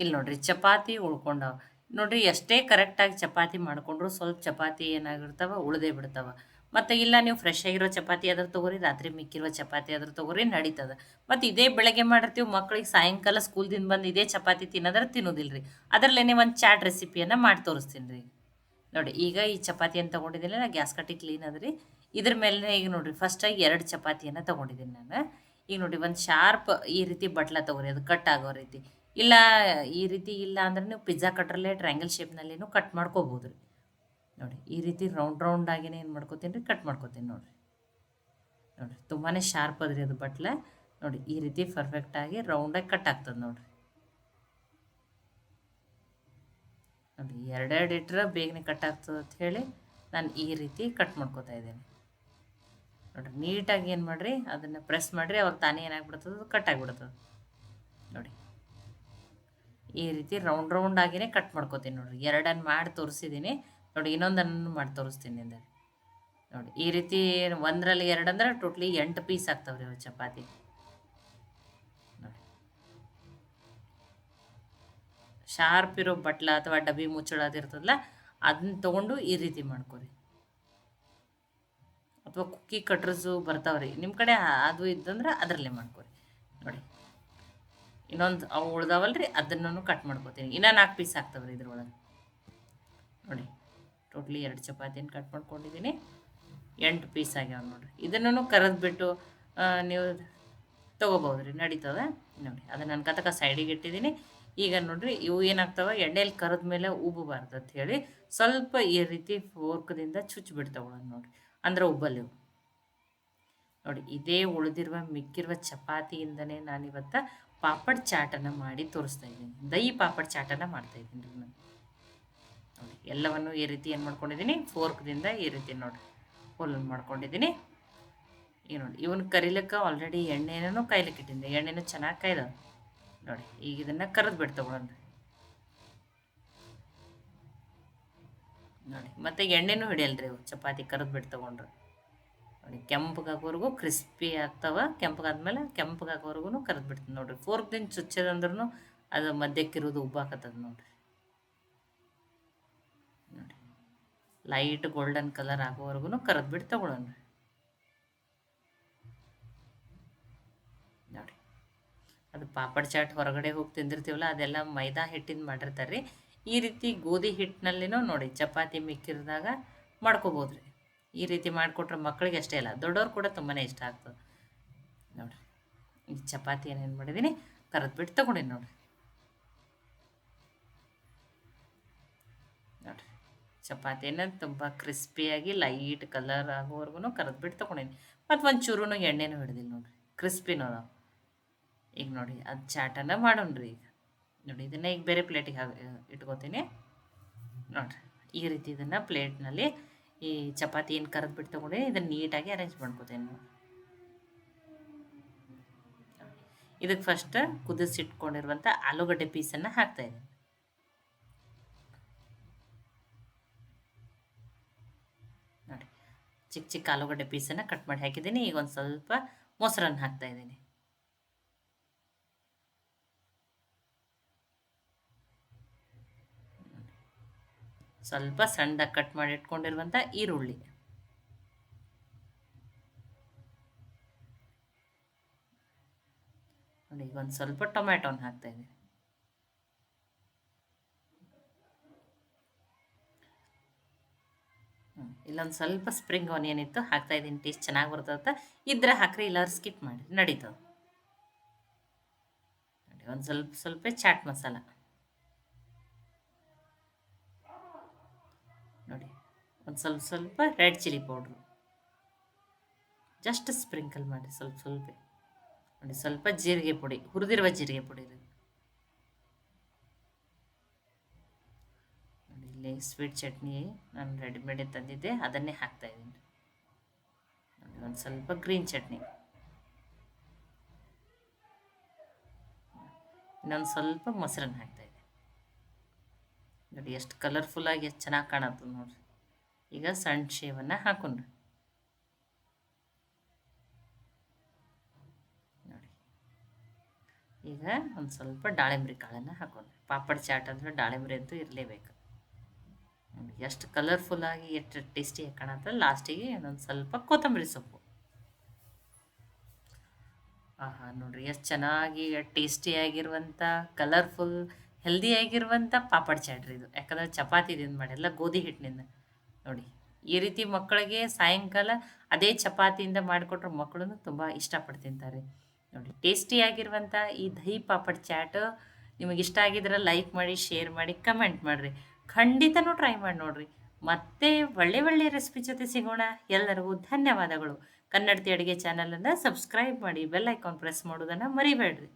ಇಲ್ಲಿ ನೋಡ್ರಿ ಚಪಾತಿ ಉಳ್ಕೊಂಡವ. ನೋಡ್ರಿ ಎಷ್ಟೇ ಕರೆಕ್ಟಾಗಿ ಚಪಾತಿ ಮಾಡಿಕೊಂಡ್ರು ಸ್ವಲ್ಪ ಚಪಾತಿ ಏನಾಗಿರ್ತಾವ, ಉಳ್ದೇ ಬಿಡ್ತಾವ. ಮತ್ತು ಇಲ್ಲ ನೀವು ಫ್ರೆಶ್ ಆಗಿರೋ ಚಪಾತಿ ಆದ್ರೂ ತೊಗೊರಿ, ರಾತ್ರಿ ಮಿಕ್ಕಿರೋ ಚಪಾತಿ ಆದ್ರೂ ತೊಗೊರಿ, ನಡೀತದ. ಮತ್ತು ಇದೇ ಬೆಳಗ್ಗೆ ಮಾಡಿರ್ತೀವಿ ಮಕ್ಳಿಗೆ ಸಾಯಂಕಾಲ ಸ್ಕೂಲ್ದಿಂದ ಬಂದು ಇದೇ ಚಪಾತಿ ತಿನ್ನೋದ್ರೆ ತಿನ್ನೋದಿಲ್ಲ ರೀ ಅದರಲ್ಲೇ ಒಂದು ಚಾಟ್ ರೆಸಿಪಿಯನ್ನು ಮಾಡಿ ತೋರಿಸ್ತೀನಿ ರೀ ನೋಡಿ, ಈಗ ಈ ಚಪಾತಿಯನ್ನು ತೊಗೊಂಡಿದ್ದೀನಿ ನಾ ಗ್ಯಾಸ್ ಕಟ್ಟಿ ಕ್ಲೀನ್ ಅದ್ರಿ ಇದ್ರ ಮೇಲೆ ಈಗ ನೋಡಿರಿ ಫಸ್ಟಾಗಿ ಎರಡು ಚಪಾತಿಯನ್ನು ತೊಗೊಂಡಿದ್ದೀನಿ ನಾನು. ಈಗ ನೋಡಿ ಒಂದು ಶಾರ್ಪ್ ಈ ರೀತಿ ಬಟ್ಲ ತೊಗೊರಿ, ಅದು ಕಟ್ ಆಗೋ ರೀತಿ. ಇಲ್ಲ, ಈ ರೀತಿ ಇಲ್ಲ ಅಂದ್ರೆ ನೀವು ಪಿಜ್ಜಾ ಕಟ್ರಲ್ಲೇ ಟ್ರ್ಯಾಂಗಲ್ ಶೇಪ್ನಲ್ಲಿನೂ ಕಟ್ ಮಾಡ್ಕೋಬೋದು ರೀ. ನೋಡಿ, ಈ ರೀತಿ ರೌಂಡ್ ರೌಂಡ್ ಆಗಿನೇ ಏನು ಮಾಡ್ಕೋತೀನಿ ರೀ ಕಟ್ ಮಾಡ್ಕೋತೀನಿ ನೋಡಿರಿ. ನೋಡಿರಿ ತುಂಬಾ ಶಾರ್ಪ್ ಅದ್ರಿ ಅದು ಬಟ್ಲೆ. ನೋಡಿ, ಈ ರೀತಿ ಪರ್ಫೆಕ್ಟಾಗಿ ರೌಂಡಾಗಿ ಕಟ್ ಆಗ್ತದೆ ನೋಡಿರಿ. ನೋಡಿ, ಎರಡೆರಡು ಇಟ್ಟರೆ ಬೇಗನೆ ಕಟ್ ಆಗ್ತದೆ ಅಂತ ಹೇಳಿ ನಾನು ಈ ರೀತಿ ಕಟ್ ಮಾಡ್ಕೋತಾ ಇದ್ದೇನೆ. ನೋಡಿರಿ, ನೀಟಾಗಿ ಏನು ಮಾಡಿರಿ, ಅದನ್ನು ಪ್ರೆಸ್ ಮಾಡಿರಿ, ಅವಾಗ ತಾನೇ ಏನಾಗ್ಬಿಡ್ತದೆ ಕಟ್ ಆಗಿಬಿಡ್ತದೆ. ನೋಡಿ ಈ ರೀತಿ ರೌಂಡ್ ರೌಂಡ್ ಆಗಿನೇ ಕಟ್ ಮಾಡ್ಕೋತೀನಿ ನೋಡಿರಿ. ಎರಡನ್ನು ಮಾಡಿ ತೋರಿಸಿದ್ದೀನಿ ನೋಡಿ, ಇನ್ನೊಂದನ್ನು ಮಾಡಿ ತೋರಿಸ್ತೀನಿ ಅಂದರೆ ನೋಡಿ, ಈ ರೀತಿ ಒಂದರಲ್ಲಿ ಎರಡು ಅಂದ್ರೆ ಟೋಟ್ಲಿ ಎಂಟು ಪೀಸ್ ಆಗ್ತಾವ್ರಿ ರೀ ಚಪಾತಿ. ನೋಡಿ. ಶಾರ್ಪ್ ಇರೋ ಬಟ್ಲ ಅಥವಾ ಡಬ್ಬಿ ಮುಚ್ಚಳ ಇರ್ತದಲ್ಲ ಅದನ್ನ ತೊಗೊಂಡು ಈ ರೀತಿ ಮಾಡ್ಕೊರಿ. ಅಥವಾ ಕುಕ್ಕಿ ಕಟ್ರಸು ಬರ್ತಾವ್ರಿ. ನಿಮ್ಮ ಕಡೆ ಅದು ಇದ್ದಂದ್ರೆ ಅದರಲ್ಲೇ ಮಾಡ್ಕೊರಿ. ನೋಡಿ. ಇನ್ನೊಂದು ಅವು ಉಳ್ದಾವಲ್ರಿ ಅದನ್ನು ಕಟ್ ಮಾಡ್ಕೊತೀನಿ. ಇನ್ನೂ ನಾಲ್ಕು ಪೀಸ್ ಆಗ್ತಾವ್ರಿ ಇದ್ರೊಳಗೆ. ನೋಡಿ ಟೋಟ್ಲಿ ಎರಡು ಚಪಾತಿನ ಕಟ್ ಮಾಡ್ಕೊಂಡಿದ್ದೀನಿ ಎಂಟು ಪೀಸ್ ಆಗ್ಯಾವ ನೋಡಿರಿ. ಇದನ್ನು ಕರೆದ್ಬಿಟ್ಟು ನೀವು ತೊಗೋಬೋದು ರೀ ನಡೀತದೆ? ನೋಡಿ ಅದನ್ನು ನಾನು ಕತಕ ಸೈಡಿಗೆ ಇಟ್ಟಿದ್ದೀನಿ ಈಗ ನೋಡಿರಿ, ಇವು ಏನಾಗ್ತವೆ? ಎಣ್ಣೆಲಿ ಕರೆದ ಮೇಲೆ ಉಬ್ಬಬಾರ್ದು ಅಂತ ಹೇಳಿ ಸ್ವಲ್ಪ ಈ ರೀತಿ ಫೋರ್ಕ್ದಿಂದ ಚುಚ್ಚಿಬಿಡ್ತಾವೆ ನೋಡಿ ಅಂದ್ರೆ ಉಬ್ಬಲ್ಲಿವು. ನೋಡಿ, ಇದೇ ಉಳಿದಿರುವ ಮಿಕ್ಕಿರುವ ಚಪಾತಿಯಿಂದನೇ ನಾನಿವತ್ತು ಪಾಪಡ್ ಚಾಟನ್ನು ಮಾಡಿ ತೋರಿಸ್ತಾ ಇದ್ದೀನಿ. ದಹಿ ಪಾಪಡ್ ಚಾಟನ್ನು ಮಾಡ್ತಾ ಇದ್ದೀನಿ ರೀ ನಾನು. ನೋಡಿ, ಎಲ್ಲವನ್ನು ಈ ರೀತಿ ಏನು ಮಾಡ್ಕೊಂಡಿದ್ದೀನಿ? ಫೋರ್ಕ್ದಿಂದ ಈ ರೀತಿ ನೋಡಿ, ಹೋಲ್ ಮಾಡ್ಕೊಂಡಿದ್ದೀನಿ. ಈಗ ನೋಡಿ, ಇವನ್ ಕರಿಲಿಕ್ಕೆ ಆಲ್ರೆಡಿ ಎಣ್ಣೆನೂ ಕಾಯ್ಲಿಕ್ಕೆ ಇಟ್ಟಿದ್ದೆ ಎಣ್ಣೆನೂ ಚೆನ್ನಾಗಿ ಕಾಯ್ದ ನೋಡಿ, ಈಗ ಇದನ್ನು ಕರೆದು ಬಿಟ್ಟು ತಗೊಳನ್ರಿ ನೋಡಿ, ಮತ್ತೆ ಎಣ್ಣೆನೂ ಹಿಡಿಯಲ್ರಿ ಚಪಾತಿ ಕರೆದು ಬಿಟ್ಟು ನೋಡಿ ಕೆಂಪಗಾಗೋವರೆಗೂ ಕ್ರಿಸ್ಪಿ ಆಗ್ತವೆ. ಕೆಂಪಗಾದ್ಮೇಲೆ ಕೆಂಪಗಾಗೋವರೆಗೂ ಕರೆದು ಬಿಡ್ತೀನಿ ನೋಡಿರಿ. ಫೋರ್ಕ್ದಿಂದ ಚುಚ್ಚದಂದ್ರೂ ಅದು ಮಧ್ಯಕ್ಕಿರೋದು ಉಬ್ಬಾಕತ್ತದ ನೋಡಿರಿ. ನೋಡಿ ಲೈಟ್ ಗೋಲ್ಡನ್ ಕಲರ್ ಆಗೋವರೆಗೂ ಕರೆದು ಬಿಟ್ಟು ತಗೊಳ್ಳೋಣ ನೋಡಿ, ಅದು ಪಾಪಡ್ ಚಾಟ್ ಹೊರಗಡೆ ಹೋಗಿ ತಿಂದಿರ್ತೀವಲ್ಲ, ಅದೆಲ್ಲ ಮೈದಾ ಹಿಟ್ಟಿಂದ ಮಾಡಿರ್ತಾರೆ ರೀ ಈ ರೀತಿ ಗೋಧಿ ಹಿಟ್ಟಿನಲ್ಲಿನೂ ನೋಡಿ, ಚಪಾತಿ ಮಿಕ್ಕಿರಿದಾಗ ಮಾಡ್ಕೋಬೋದು ರೀ ಈ ರೀತಿ ಮಾಡಿಕೊಟ್ರೆ ಮಕ್ಕಳಿಗೆ ಅಷ್ಟೇ ಅಲ್ಲ, ದೊಡ್ಡವ್ರು ಕೂಡ ತುಂಬಾ ಇಷ್ಟ ಆಗ್ತದೆ. ನೋಡಿರಿ, ಈ ಚಪಾತಿ ಏನೇನು ಮಾಡಿದ್ದೀನಿ ಕರೆದು ಬಿಟ್ಟು ತಗೊಂಡಿನಿ ನೋಡಿರಿ. ನೋಡಿರಿ ಚಪಾತಿನ ತುಂಬ ಕ್ರಿಸ್ಪಿಯಾಗಿ ಲೈಟ್ ಕಲರ್ ಆಗೋವರೆಗೂ ಕರೆದು ಬಿಟ್ಟು ತೊಗೊಂಡೀನಿ. ಮತ್ತು ಒಂದು ಚೂರು ಎಣ್ಣೆನೂ ಹಿಡ್ದಿಲ್ಲ ನೋಡಿರಿ ಕ್ರಿಸ್ಪಿನೂ ನಾವು ಈಗ ನೋಡಿ, ಅದು ಚಾಟನ ಮಾಡೋಣ್ರಿ ಈಗ. ನೋಡಿ, ಇದನ್ನು ಈಗ ಬೇರೆ ಪ್ಲೇಟಿಗೆ ಇಟ್ಕೋತೀನಿ. ನೋಡಿರಿ, ಈ ರೀತಿ ಇದನ್ನು ಪ್ಲೇಟ್ನಲ್ಲಿ ಈ ಚಪಾತಿ ಏನು ಕರೆದ್ಬಿಟ್ಟು ಬಿಟ್ಟು ತೊಗೊಂಡು, ಇದನ್ನು ನೀಟಾಗಿ ಅರೇಂಜ್ ಮಾಡ್ಕೋತೇನೆ ಇದಕ್ಕೆ ಫಸ್ಟ್ ಕುದಿಸಿಟ್ಕೊಂಡಿರುವಂಥ ಆಲೂಗಡ್ಡೆ ಪೀಸನ್ನು ಹಾಕ್ತಾಯಿದ್ದೀನಿ ನೋಡಿ ಚಿಕ್ಕ ಚಿಕ್ಕ ಆಲೂಗಡ್ಡೆ ಪೀಸನ್ನು ಕಟ್ ಮಾಡಿ ಹಾಕಿದ್ದೀನಿ. ಈಗ ಒಂದು ಸ್ವಲ್ಪ ಮೊಸರನ್ನು ಹಾಕ್ತಾ ಸ್ವಲ್ಪ ಸಣ್ಣದಾಗಿ ಕಟ್ ಮಾಡಿ ಇಟ್ಕೊಂಡಿರುವಂಥ ಈರುಳ್ಳಿ. ನೋಡಿ, ಈಗ ಒಂದು ಸ್ವಲ್ಪ ಟೊಮ್ಯಾಟೊನ ಹಾಕ್ತಾ ಇದ್ದೀನಿ. ಇಲ್ಲೊಂದು ಸ್ವಲ್ಪ ಸ್ಪ್ರಿಂಗ್ ಆನಿಯನ್ ಇತ್ತು, ಹಾಕ್ತಾ ಇದ್ದೀನಿ, ಟೇಸ್ಟ್ ಚೆನ್ನಾಗಿ ಬರ್ತದೆ ಇದ್ರೆ ಹಾಕ್ರಿ ಇಲ್ಲ ಸ್ಕಿಪ್ ಮಾಡಿ ನಡೀತದೆ. ನೋಡಿ, ಒಂದು ಸ್ವಲ್ಪ ಸ್ವಲ್ಪ ಚಾಟ್ ಮಸಾಲ. ನೋಡಿ. ಒಂದು ಸ್ವಲ್ಪ ಸ್ವಲ್ಪ red chilli powder. Just sprinkle ಮಾಡಿ ಸ್ವಲ್ಪ ಸ್ವಲ್ಪ. ನೋಡಿ, ಸ್ವಲ್ಪ ಜೀರಿಗೆ ಪುಡಿ, ಹುರಿದಿರುವ ಜೀರಿಗೆ ಪುಡಿ ನೋಡಿ, ಇಲ್ಲಿ ಸ್ವೀಟ್ ಚಟ್ನಿ ನಾನು ರೆಡಿಮೇಡ್ ತಂದಿದ್ದೆ, ಅದನ್ನೇ ಹಾಕ್ತಾ ಇದ್ದೀನಿ. ನೋಡಿ, ಒಂದು ಸ್ವಲ್ಪ ಗ್ರೀನ್ ಚಟ್ನಿ. ಇನ್ನೊಂದು ಸ್ವಲ್ಪ ಮೊಸರನ್ನು ಹಾಕ್ತಾಯಿದ್ದೆ ನೋಡಿ ಎಷ್ಟು ಕಲರ್ಫುಲ್ಲಾಗಿ ಎಷ್ಟು ಚೆನ್ನಾಗಿ ಕಾಣತ್ತದ ನೋಡ್ರಿ. ಈಗ ಸಣ್ಣ ಶೇವನ್ನು ಹಾಕೊಂಡ್ರಿ. ನೋಡಿ. ಈಗ ಒಂದು ಸ್ವಲ್ಪ ದಾಳಿಂಬ್ರಿ ಕಾಳನ್ನು ಹಾಕೊಂಡ್ರಿ. ಪಾಪಡ್ ಚಾಟ್ ಅಂದ್ರೆ ದಾಳಿಂಬ್ರಿ ಅಂತೂ ಇರಲೇಬೇಕು. ನೋಡಿ, ಎಷ್ಟು ಕಲರ್ಫುಲ್ಲಾಗಿ ಎಷ್ಟು ಟೇಸ್ಟಿಯಾಗಿ ಕಾಣತ್ತೆ. ಲಾಸ್ಟಿಗೆ ಇನ್ನೊಂದು ಸ್ವಲ್ಪ ಕೊತ್ತಂಬರಿ ಸೊಪ್ಪು. ಆಹಾ, ನೋಡ್ರಿ, ಎಷ್ಟು ಚೆನ್ನಾಗಿ ಟೇಸ್ಟಿಯಾಗಿರುವಂಥ ಕಲರ್ಫುಲ್ ಹೆಲ್ದಿಯಾಗಿರುವಂಥ ಪಾಪಡ್ ಚಾಟ್ ರೀ ಇದು. ಯಾಕಂದ್ರೆ ಚಪಾತಿದಿಂದ ಮಾಡಿ, ಎಲ್ಲ ಗೋಧಿ ಹಿಟ್ಟಿನಿಂದ. ನೋಡಿ, ಈ ರೀತಿ ಮಕ್ಕಳಿಗೆ ಸಾಯಂಕಾಲ ಅದೇ ಚಪಾತಿಯಿಂದ ಮಾಡಿಕೊಟ್ರೆ ಮಕ್ಕಳು ತುಂಬ ಇಷ್ಟಪಟ್ಟು ತಿಂತಾರೆ. ನೋಡಿ ಟೇಸ್ಟಿಯಾಗಿರುವಂಥ ಈ ದಹಿ ಪಾಪಡ್ ಚಾಟ್ ನಿಮಗೆ ಇಷ್ಟ ಆಗಿದ್ರೆ ಲೈಕ್ ಮಾಡಿ ಶೇರ್ ಮಾಡಿ ಕಮೆಂಟ್ ಮಾಡಿರಿ. ಖಂಡಿತನೂ ಟ್ರೈ ಮಾಡಿ ನೋಡಿರಿ. ಮತ್ತೆ ಒಳ್ಳೆ ಒಳ್ಳೆ ರೆಸಿಪಿ ಜೊತೆ ಸಿಗೋಣ. ಎಲ್ಲರಿಗೂ ಧನ್ಯವಾದಗಳು. ಕನ್ನಡತಿ ಅಡುಗೆ ಚಾನಲನ್ನು ಸಬ್ಸ್ಕ್ರೈಬ್ ಮಾಡಿ ಬೆಲ್ ಐಕಾನ್ ಪ್ರೆಸ್ ಮಾಡೋದನ್ನು ಮರಿಬೇಡ್ರಿ.